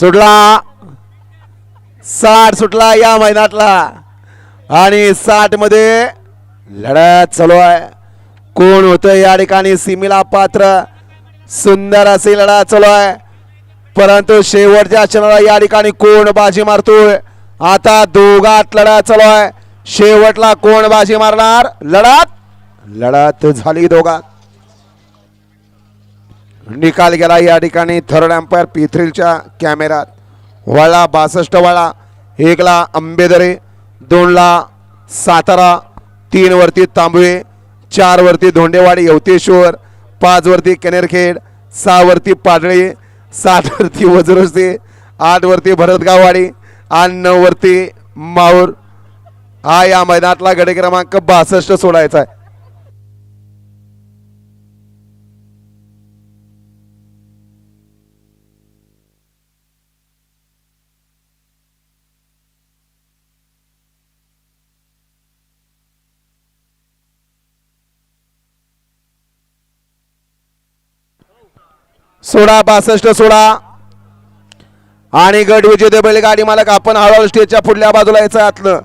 सुटला. साठ सुटला या महिन्यातला. आणि साठमध्ये लढत चालू आहे. कोण होतं या ठिकाणी? सीमेला पात्र. सुंदर अशी लढा चालू आहे. परंतु शेवटच्या क्षणाला या ठिकाणी कोण बाजी मारतोय? आता दोघात लढा चालू आहे. शेवटला कोण बाजी मारणार? लढत लढत झाली दोघात. निकाल गेला या ठिकाणी. थर्ड अँपायर पिथ्रिलच्या कॅमेऱ्यात. वळा बासष्ट वळा एकला आंबेदरे दोनला सातारा तीनवरती तांबवे चारवरती धोंडेवाडी यवतेश्वर पाचवरती कनेरखेड सहा वरती पाडळे सात वरती वज्रस्ते भरतगाववाडी आणि नऊवरती माऊर. हा या मैदानातला गडे क्रमांक बासष्ट सोडायचा आहे. सोळा बासष्ट सोळा. आणि गट विजेते बैलगाडी मालक आपण हळूहळू स्टेजच्या पुढल्या बाजूला यायचं आतलं.